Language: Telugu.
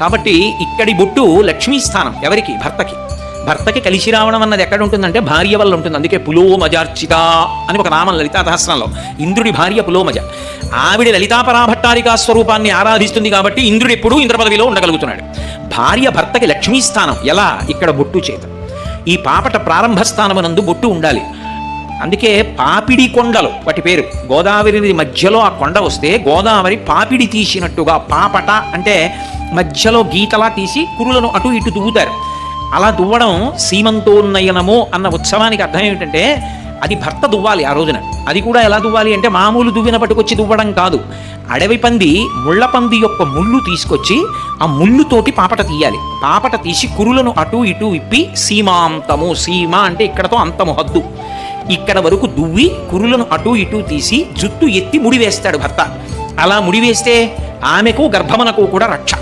కాబట్టి ఇక్కడి బొట్టు లక్ష్మీ స్థానం ఎవరికి? భర్తకి. భర్తకి కలిసి రావడం అన్నది ఎక్కడ ఉంటుందంటే భార్య వల్ల ఉంటుంది. అందుకే పులోమజార్చిత అని ఒక నామం లలితా సహస్రంలో. ఇంద్రుడి భార్య పులోమజ. ఆవిడ లలితాపరాభట్టారికా స్వరూపాన్ని ఆరాధిస్తుంది కాబట్టి ఇంద్రుడు ఎప్పుడూ ఇంద్ర పదవిలో ఉండగలుగుతున్నాడు. భార్య భర్తకి లక్ష్మీ స్థానం. ఎలా? ఇక్కడ బొట్టు చేత. ఈ పాపట ప్రారంభ స్థానమునందు బొట్టు ఉండాలి. అందుకే పాపిడి కొండలు వాటి పేరు. గోదావరి మధ్యలో ఆ కొండ వస్తే గోదావరి పాపిడి తీసినట్టుగా పాపట అంటే మధ్యలో గీతలా తీసి కురులను అటు ఇటు దువ్వుతారు. అలా దువ్వడం సీమంతోన్నయనము అన్న ఉత్సవానికి అర్థం ఏమిటంటే అది భర్త దువ్వాలి ఆ రోజున. అది కూడా ఎలా దువ్వాలి అంటే మామూలు దువ్విన పట్టుకొచ్చి దువ్వడం కాదు. అడవి పంది ముళ్ళ పంది యొక్క ముళ్ళు తీసుకొచ్చి ఆ ముళ్ళుతోటి పాపట తీయాలి. పాపట తీసి కురులను అటు ఇటు ఇప్పి సీమాంతము సీమ అంటే ఇక్కడతో అంతము హద్దు. ఇక్కడ వరకు దువ్వి కురులను అటు ఇటు తీసి జుట్టు ఎత్తి ముడి వేస్తాడు భర్త. అలా ముడివేస్తే ఆమెకు గర్భమనకు కూడా రక్ష.